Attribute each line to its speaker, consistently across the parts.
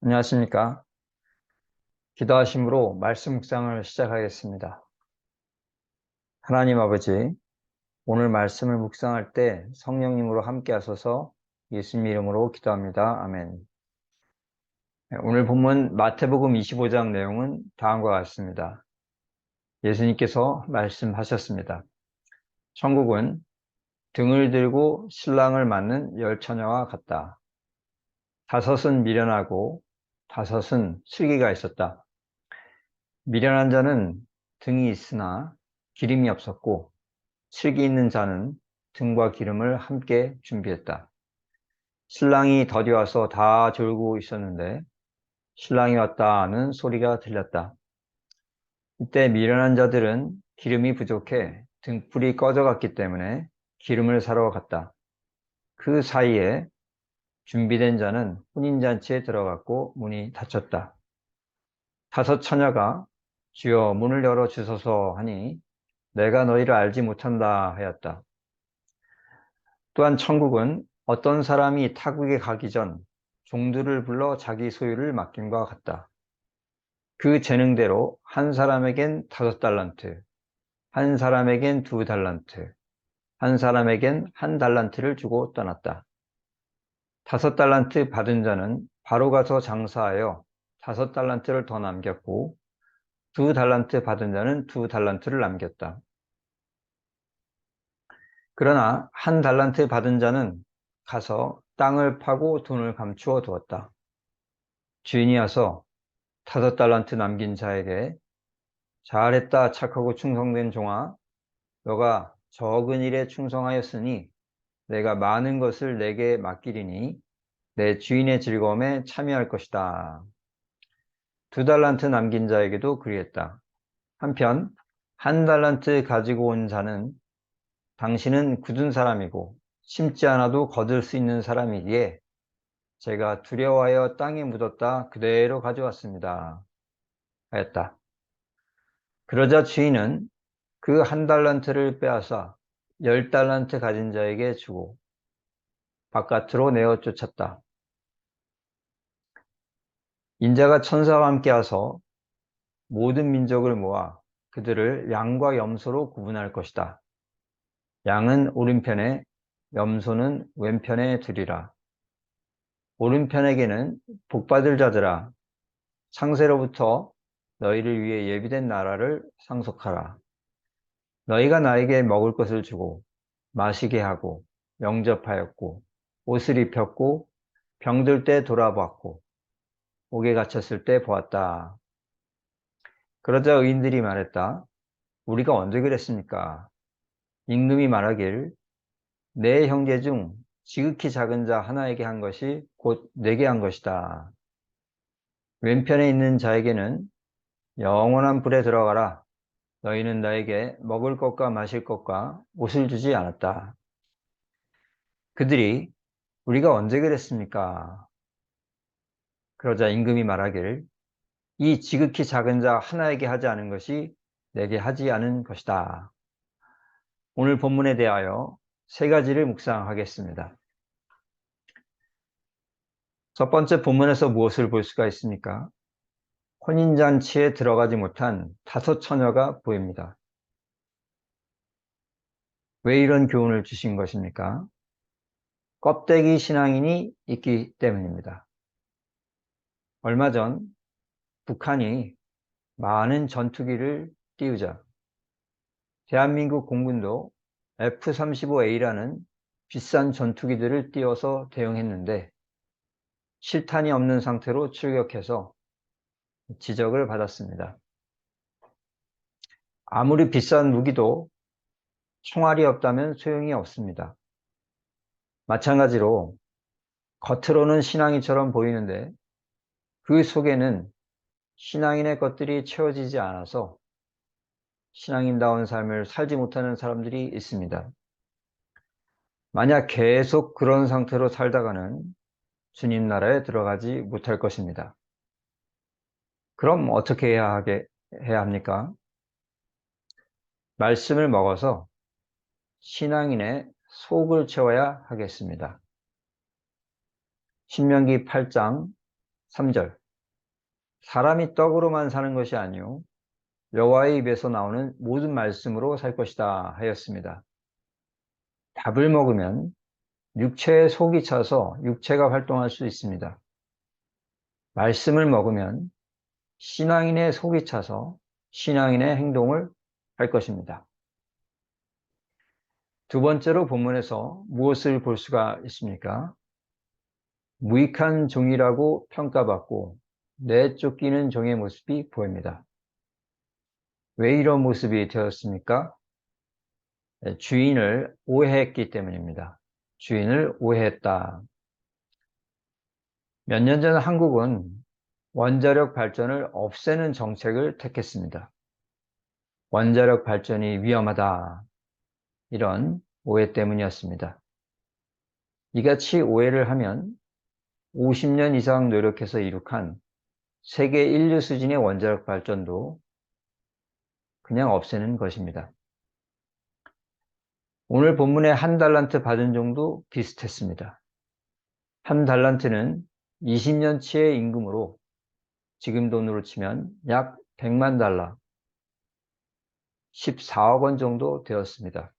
Speaker 1: 안녕하십니까. 기도하심으로 말씀 묵상을 시작하겠습니다. 하나님 아버지, 오늘 말씀을 묵상할 때 성령님으로 함께 하소서 예수님 이름으로 기도합니다. 아멘. 네, 오늘 본문 마태복음 25장 내용은 다음과 같습니다. 예수님께서 말씀하셨습니다. 천국은 등을 들고 신랑을 맞는 열 처녀와 같다. 다섯은 미련하고 다섯은 슬기가 있었다. 미련한 자는 등이 있으나 기름이 없었고 슬기 있는 자는 등과 기름을 함께 준비했다. 신랑이 더디와서 다 졸고 있었는데 신랑이 왔다는 소리가 들렸다. 이때 미련한 자들은 기름이 부족해 등불이 꺼져갔기 때문에 기름을 사러 갔다. 그 사이에 준비된 자는 혼인잔치에 들어갔고 문이 닫혔다. 다섯 처녀가 주여 문을 열어 주소서 하니 내가 너희를 알지 못한다 하였다. 또한 천국은 어떤 사람이 타국에 가기 전 종들을 불러 자기 소유를 맡김과 같다. 그 재능대로 한 사람에겐 다섯 달란트, 한 사람에겐 두 달란트, 한 사람에겐 한 달란트를 주고 떠났다. 다섯 달란트 받은 자는 바로 가서 장사하여 다섯 달란트를 더 남겼고 두 달란트 받은 자는 두 달란트를 남겼다. 그러나 한 달란트 받은 자는 가서 땅을 파고 돈을 감추어 두었다. 주인이 와서 다섯 달란트 남긴 자에게 잘했다 착하고 충성된 종아 너가 적은 일에 충성하였으니 내가 많은 것을 내게 맡기리니 내 주인의 즐거움에 참여할 것이다. 두 달란트 남긴 자에게도 그리했다. 한편 한 달란트 가지고 온 자는 당신은 굳은 사람이고 심지 않아도 거둘 수 있는 사람이기에 제가 두려워하여 땅에 묻었다 그대로 가져왔습니다. 하였다. 그러자 주인은 그 한 달란트를 빼앗아 열 달란트 가진 자에게 주고 바깥으로 내어 쫓았다. 인자가 천사와 함께 와서 모든 민족을 모아 그들을 양과 염소로 구분할 것이다. 양은 오른편에, 염소는 왼편에 두리라. 오른편에게는 복받을 자들아, 상세로부터 너희를 위해 예비된 나라를 상속하라. 너희가 나에게 먹을 것을 주고 마시게 하고 영접하였고 옷을 입혔고 병들 때 돌아봤고 옥에 갇혔을 때 보았다. 그러자 의인들이 말했다. 우리가 언제 그랬습니까? 임금이 말하길 내 형제 중 지극히 작은 자 하나에게 한 것이 곧 내게 한 것이다. 왼편에 있는 자에게는 영원한 불에 들어가라. 너희는 나에게 먹을 것과 마실 것과 옷을 주지 않았다. 그들이 우리가 언제 그랬습니까? 그러자 임금이 말하길 이 지극히 작은 자 하나에게 하지 않은 것이 내게 하지 않은 것이다. 오늘 본문에 대하여 세 가지를 묵상하겠습니다. 첫 번째 본문에서 무엇을 볼 수가 있습니까? 혼인잔치에 들어가지 못한 다섯 처녀가 보입니다. 왜 이런 교훈을 주신 것입니까? 껍데기 신앙인이 있기 때문입니다. 얼마 전 북한이 많은 전투기를 띄우자 대한민국 공군도 F-35A라는 비싼 전투기들을 띄워서 대응했는데 실탄이 없는 상태로 출격해서 지적을 받았습니다. 아무리 비싼 무기도 총알이 없다면 소용이 없습니다. 마찬가지로 겉으로는 신앙이처럼 보이는데 그 속에는 신앙인의 것들이 채워지지 않아서 신앙인다운 삶을 살지 못하는 사람들이 있습니다. 만약 계속 그런 상태로 살다가는 주님 나라에 들어가지 못할 것입니다. 그럼 어떻게 해야 하게 해야 합니까? 말씀을 먹어서 신앙인의 속을 채워야 하겠습니다. 신명기 8장 3절 사람이 떡으로만 사는 것이 아니요 여호와의 입에서 나오는 모든 말씀으로 살 것이다 하였습니다. 밥을 먹으면 육체에 속이 차서 육체가 활동할 수 있습니다. 말씀을 먹으면 신앙인의 속이 차서 신앙인의 행동을 할 것입니다. 두 번째로 본문에서 무엇을 볼 수가 있습니까? 무익한 종이라고 평가받고 내쫓기는 종의 모습이 보입니다. 왜 이런 모습이 되었습니까? 네, 주인을 오해했기 때문입니다. 주인을 오해했다. 몇 년 전 한국은 원자력 발전을 없애는 정책을 택했습니다. 원자력 발전이 위험하다. 이런 오해 때문이었습니다. 이같이 오해를 하면 50년 이상 노력해서 이룩한 세계 인류 수준의 원자력 발전도 그냥 없애는 것입니다. 오늘 본문의 한 달란트 받은 정도 비슷했습니다. 한 달란트는 20년치의 임금으로 지금 돈으로 치면 약 100만 달러, 14억 원 정도 되었습니다.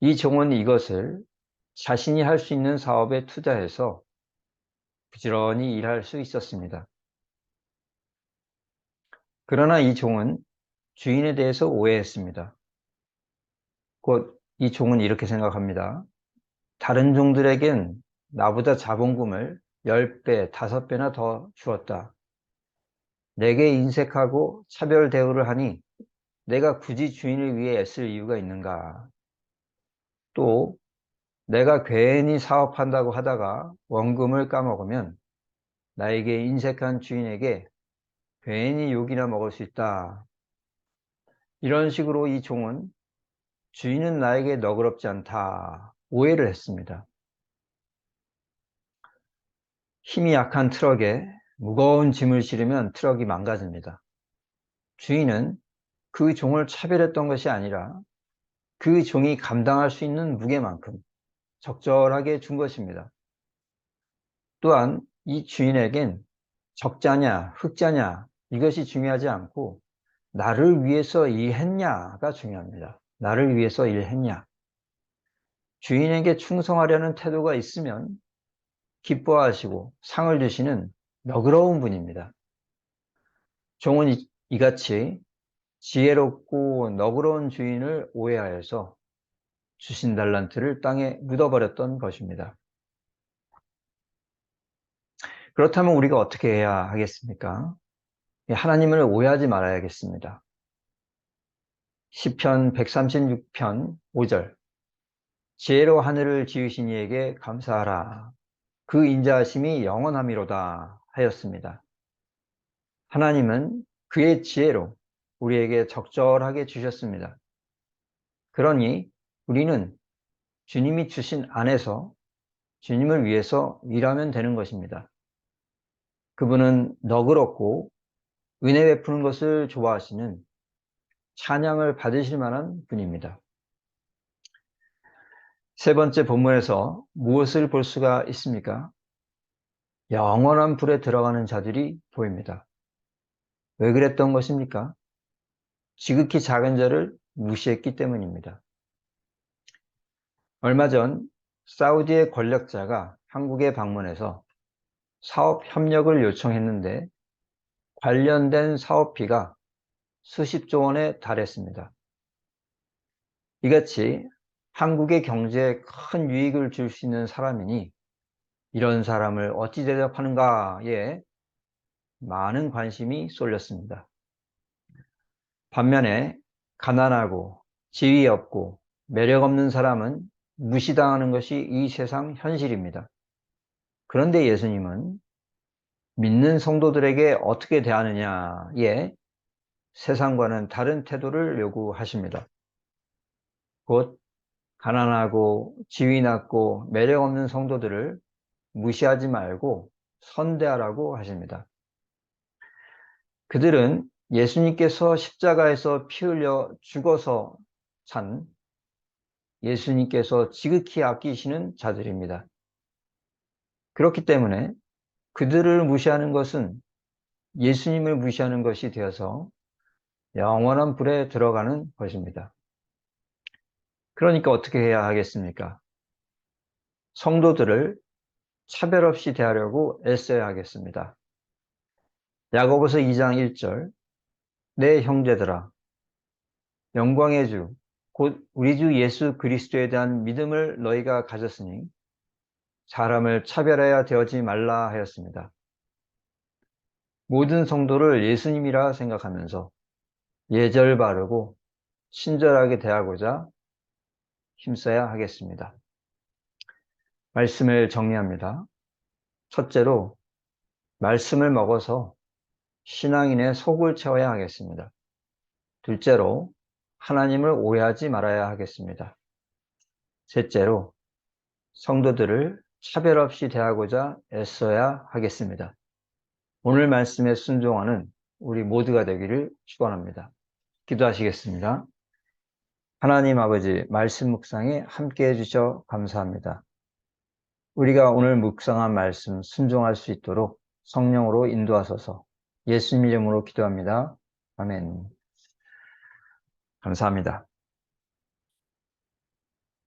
Speaker 1: 이 종은 이것을 자신이 할 수 있는 사업에 투자해서 부지런히 일할 수 있었습니다. 그러나 이 종은 주인에 대해서 오해했습니다. 곧 이 종은 이렇게 생각합니다. 다른 종들에겐 나보다 자본금을 10배, 5배나 더 주었다. 내게 인색하고 차별 대우를 하니 내가 굳이 주인을 위해 애쓸 이유가 있는가? 또 내가 괜히 사업한다고 하다가 원금을 까먹으면 나에게 인색한 주인에게 괜히 욕이나 먹을 수 있다. 이런 식으로 이 종은 주인은 나에게 너그럽지 않다. 오해를 했습니다. 힘이 약한 트럭에 무거운 짐을 실으면 트럭이 망가집니다. 주인은 그 종을 차별했던 것이 아니라 그 종이 감당할 수 있는 무게만큼 적절하게 준 것입니다. 또한 이 주인에겐 적자냐 흑자냐 이것이 중요하지 않고 나를 위해서 일했냐가 중요합니다. 나를 위해서 일했냐. 주인에게 충성하려는 태도가 있으면 기뻐하시고 상을 주시는 너그러운 분입니다. 종은 이같이 지혜롭고 너그러운 주인을 오해하여서 주신 달란트를 땅에 묻어버렸던 것입니다. 그렇다면 우리가 어떻게 해야 하겠습니까? 하나님을 오해하지 말아야겠습니다. 10편 136편 5절 지혜로 하늘을 지으신 이에게 감사하라. 그 인자하심이 영원함이로다 하였습니다. 하나님은 그의 지혜로 우리에게 적절하게 주셨습니다. 그러니 우리는 주님이 주신 안에서 주님을 위해서 일하면 되는 것입니다. 그분은 너그럽고 은혜 베푸는 것을 좋아하시는 찬양을 받으실 만한 분입니다. 세 번째 본문에서 무엇을 볼 수가 있습니까? 영원한 불에 들어가는 자들이 보입니다. 왜 그랬던 것입니까? 지극히 작은 자를 무시했기 때문입니다. 얼마 전 사우디의 권력자가 한국에 방문해서 사업 협력을 요청했는데 관련된 사업비가 수십조 원에 달했습니다. 이같이 한국의 경제에 큰 유익을 줄 수 있는 사람이니 이런 사람을 어찌 대접하는가에 많은 관심이 쏠렸습니다. 반면에 가난하고 지위 없고 매력 없는 사람은 무시당하는 것이 이 세상 현실입니다. 그런데 예수님은 믿는 성도들에게 어떻게 대하느냐에 세상과는 다른 태도를 요구하십니다. 곧 가난하고 지위 낮고 매력 없는 성도들을 무시하지 말고 선대하라고 하십니다. 그들은 예수님께서 십자가에서 피 흘려 죽어서 산 예수님께서 지극히 아끼시는 자들입니다. 그렇기 때문에 그들을 무시하는 것은 예수님을 무시하는 것이 되어서 영원한 불에 들어가는 것입니다. 그러니까 어떻게 해야 하겠습니까? 성도들을 차별 없이 대하려고 애써야 하겠습니다. 야고보서 2장 1절 내 형제들아 영광의 주 곧 우리 주 예수 그리스도에 대한 믿음을 너희가 가졌으니 사람을 차별해야 되어지 말라 하였습니다. 모든 성도를 예수님이라 생각하면서 예절 바르고 친절하게 대하고자 힘써야 하겠습니다. 말씀을 정리합니다. 첫째로 말씀을 먹어서 신앙인의 속을 채워야 하겠습니다. 둘째로 하나님을 오해하지 말아야 하겠습니다. 셋째로 성도들을 차별 없이 대하고자 애써야 하겠습니다. 오늘 말씀에 순종하는 우리 모두가 되기를 축원합니다. 기도하시겠습니다. 하나님 아버지 말씀 묵상에 함께 해 주셔 감사합니다. 우리가 오늘 묵상한 말씀 순종할 수 있도록 성령으로 인도하소서 예수님 이름으로 기도합니다. 아멘. 감사합니다.